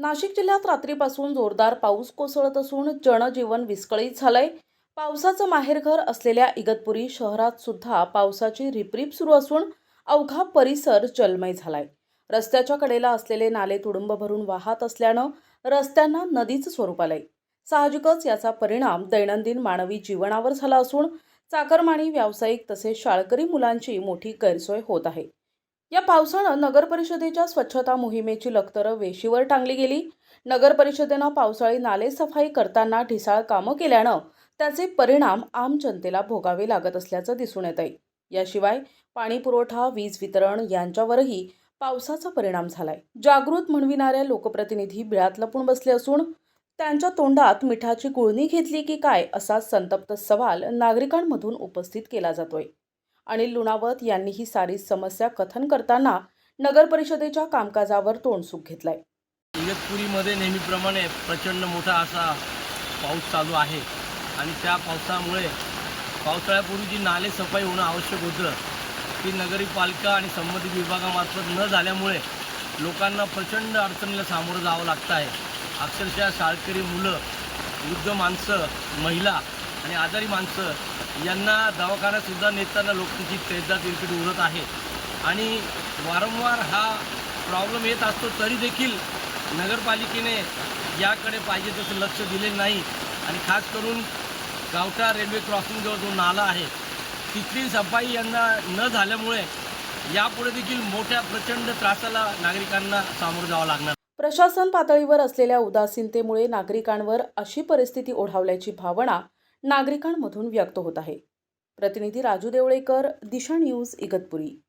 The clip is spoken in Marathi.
नाशिक जिल्ह्यात रात्रीपासून जोरदार पाऊस कोसळत असून जनजीवन विस्कळीत झालंय. पावसाचं माहेरघर असलेल्या इगतपुरी शहरात सुद्धा पावसाची रिपरिप सुरू असून अवघा परिसर जलमय झालाय. रस्त्याच्या कडेला असलेले नाले तुडुंब भरून वाहत असल्यानं रस्त्यांना नदीचं स्वरूप आलंय. साहजिकच याचा परिणाम दैनंदिन मानवी जीवनावर झाला असून चाकरमानी व्यावसायिक तसेच शाळकरी मुलांची मोठी गैरसोय होत आहे. या पावसानं नगर परिषदेच्या स्वच्छता मोहिमेची लखतरं वेशीवर टांगली गेली. नगर परिषदेनं पावसाळी नाले सफाई करताना ढिसाळ कामं केल्यानं त्याचे परिणाम आम जनतेला भोगावे लागत असल्याचं दिसून येत आहे याशिवाय पाणी पुरवठा वीज वितरण यांच्यावरही पावसाचा परिणाम झालाय. जागृत म्हणविणाऱ्या लोकप्रतिनिधी बिळात लपून बसले असून त्यांच्या तोंडात मिठाची गुळणी घेतली की काय असा संतप्त सवाल नागरिकांमधून उपस्थित केला जातोय. अनिल लुणावत यांनी ही सारी समस्या कथन करताना नगर परिषदेच्या कामकाजावर तोंडसुख घेतलाय. इगतपुरीमध्ये नेहमीप्रमाणे प्रचंड मोठा असा पाऊस चालू आहे. आणि त्या पावसामुळे पावसाळ्यापूर्वी जी नाले सफाई होणं आवश्यक होतं ती नगरपालिका आणि संबंधित विभागामार्फत न झाल्यामुळे लोकांना प्रचंड अडचणीला सामोरं जावं लागतं आहे. अक्षरशः शाळकरी मुलं वृद्ध माणसं महिला आणि आजारी माणसं यांना दवाखान्यातसुद्धा नेताना लोकांची तेजदा तिरपीट उरत आहे आणि वारंवार हा प्रॉब्लेम येत असतो तरी देखील नगरपालिकेने याकडे पाहिजे तसं लक्ष दिले नाही. आणि खास करून गावठा रेल्वे क्रॉसिंगजवळ जो नाला आहे तिथली सफाई यांना न झाल्यामुळे यापुढे देखील मोठ्या प्रचंड त्रासाला नागरिकांना सामोरं जावं लागणार. प्रशासन पातळीवर असलेल्या उदासीनतेमुळे नागरिकांवर अशी परिस्थिती ओढावल्याची भावना नागरिकांमधून व्यक्त होत आहे. प्रतिनिधी राजू देवळेकर दिशा न्यूज इगतपुरी.